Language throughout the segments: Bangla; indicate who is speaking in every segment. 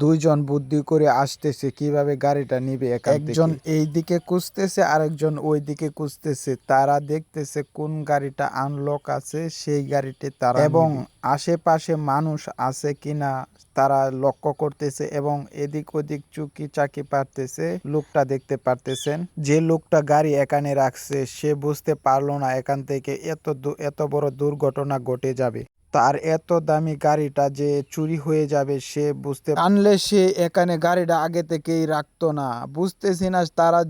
Speaker 1: দুইজন বুদ্ধি করে আসতেছে কীভাবে গাড়িটা নিবে একজন এই দিকে খুঁজতেছে আরেকজন ওই দিকে খুঁজতেছে। তারা দেখতেছে কোন গাড়িটা আনলক আছে সেই গাড়িটি তারা এবং আশেপাশে মানুষ আছে কিনা তারা লক্ষ্য করতেছে এবং এদিক ওদিক চুকি চাকি পারতেছে লোকটা দেখতে পারতেছেন। যে লোকটা গাড়ি এখানে রাখছে সে বুঝতে পারল না এখান থেকে এত এত বড় দুর্ঘটনা ঘটে যাবে। তার এত দামি গাড়িটা যে চুরি হয়ে যাবে সে বুঝতে আনলে সে এখানে গাড়িটা আগে থেকেই রাখতো না। বুঝতেছি না তারা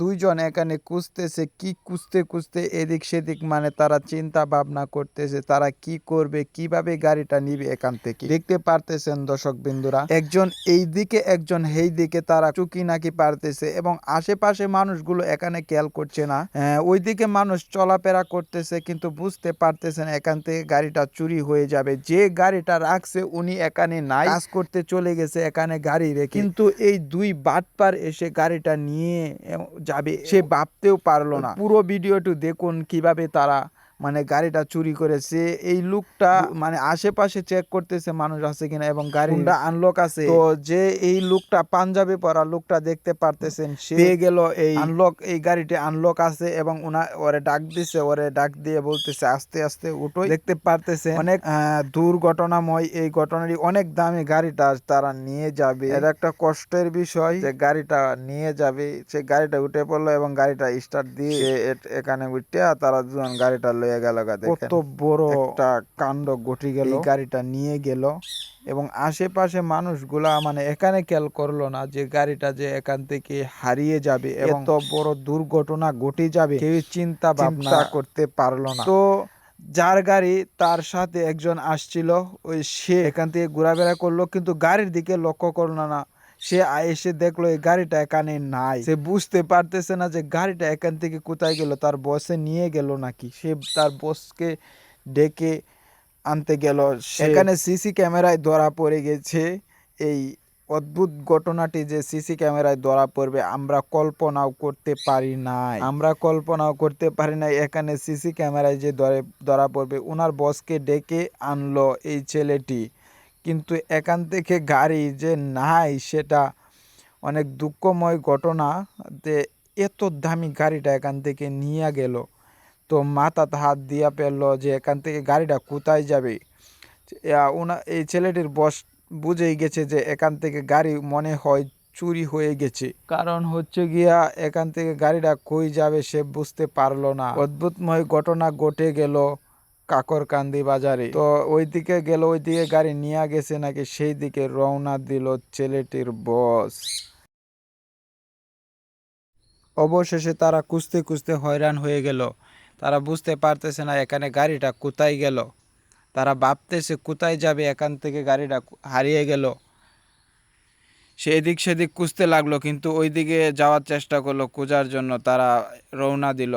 Speaker 1: দুইজন এখানে খুঁজতেছে কি খুঁজতে খুঁজতে এদিক সেদিক মানে তারা চিন্তা ভাবনা করতেছে তারা কি করবে কীভাবে গাড়িটা নিবে এখান থেকে। দেখতে পারতেছেন দর্শক বিন্দুরা একজন এই দিকে একজন এই দিকে তারা চুকি নাকি পারতেছে এবং আশেপাশে মানুষগুলো এখানে খেয়াল করছে না। আহ, ওইদিকে মানুষ চলাফেরা করতেছে কিন্তু বুঝতে পারতেছেন এখান থেকে গাড়িটা চুরি হয়ে যাবে। যে গাড়িটা রাখছে উনি এখানে নাই। কাজ করতে চলে গেছে এখানে গাড়ি রেখে। কিন্তু এই দুই বাটপার এসে গাড়িটা নিয়ে যাবে। সে ভাবতেও পারল না। পুরো ভিডিওটি দেখুন কীভাবে তারা মানে গাড়িটা চুরি করেছে। এই লোকটা মানে আশেপাশে চেক করতেছে মানুষ আছে কিনা এবং গাড়িটা আনলক আছে। তো যে এই লোকটা পাঞ্জাবি পরা লোকটা দেখতে পারতেছেন সে গেল এই আনলক এই গাড়িটি আনলক আছে এবং উনা ওরে ডাক দিছে ওরে ডাক দিয়ে বলতেছে আস্তে আস্তে উঠো। দেখতে পারতেছে অনেক দুর্ঘটনাময় এই ঘটনাটি অনেক দামি গাড়িটা তারা নিয়ে যাবে। এটা একটা কষ্টের বিষয় যে গাড়িটা নিয়ে যাবে সে গাড়িটা উঠে পড়ল এবং গাড়িটা স্টার্ট দিয়ে এখানে উঠে তারা দুজন গাড়িটা লয়ে গেল কত বড় একটা কাণ্ড ঘটে গেল। গাড়িটা নিয়ে গেল এবং আশেপাশে মানুষগুলা মানে এখানে খেয়াল করল না যে গাড়িটা যে এখান থেকে হারিয়ে যাবে এত বড় দুর্ঘটনা ঘটে যাবে কেউ চিন্তা ভাবনা করতে পারল না। তো যার গাড়ি তার সাথে একজন আসছিল ওই সে এখান থেকে ঘোরাফেরা করল কিন্তু গাড়ির দিকে লক্ষ্য করল না। সে এসে দেখল এই গাড়িটা এখানে নাই। সে বুঝতে পারতেছে না যে গাড়িটা এখান থেকে কোথায় গেল তার বসে নিয়ে গেল নাকি? সে তার বসকে ডেকে আনতে গেল। সেখানে সিসি ক্যামেরায় ধরা পড়ে গেছে। এই অদ্ভুত ঘটনাটি যে সিসি ক্যামেরায় ধরা পড়বে আমরা কল্পনাও করতে পারি নাই। আমরা কল্পনাও করতে পারি নাই এখানে সিসি ক্যামেরায় যে ধরে ধরা পড়বে ওনার বসকে ডেকে আনলো এই ছেলেটি। কিন্তু এখান থেকে গাড়ি যে নাই সেটা অনেক দুঃখময় ঘটনা যে এত দামি গাড়িটা এখান থেকে নিয়ে গেল। তো মাথাতে হাত দিয়া পেল যে এখান থেকে গাড়িটা কোথায় যাবে? ওনা এই ছেলেটির বস বুঝেই গেছে যে এখান থেকে গাড়ি মনে হয় চুরি হয়ে গেছে। কারণ হচ্ছে গিয়া এখান থেকে গাড়িটা কই যাবে সে বুঝতে পারল না। অদ্ভুতময় ঘটনা ঘটে গেল। কাকরকান্দি বাজারে। তো ওইদিকে গেল, ওইদিকে গাড়ি নিয়ে গেছে নাকি সেই দিকে রওনা দিল ছেলেটির বস। অবশেষে তারা খুঁজতে খুঁজতে হয়রান হয়ে গেল। তারা বুঝতে পারতেছে না এখানে গাড়িটা কোথায় গেল। তারা ভাবতেছে কোথায় যাবে, এখান থেকে গাড়িটা হারিয়ে গেল। সে এদিক সেদিক খুঁজতে লাগল, কিন্তু ওইদিকে যাওয়ার চেষ্টা করল খোঁজার জন্য। তারা রওনা দিল।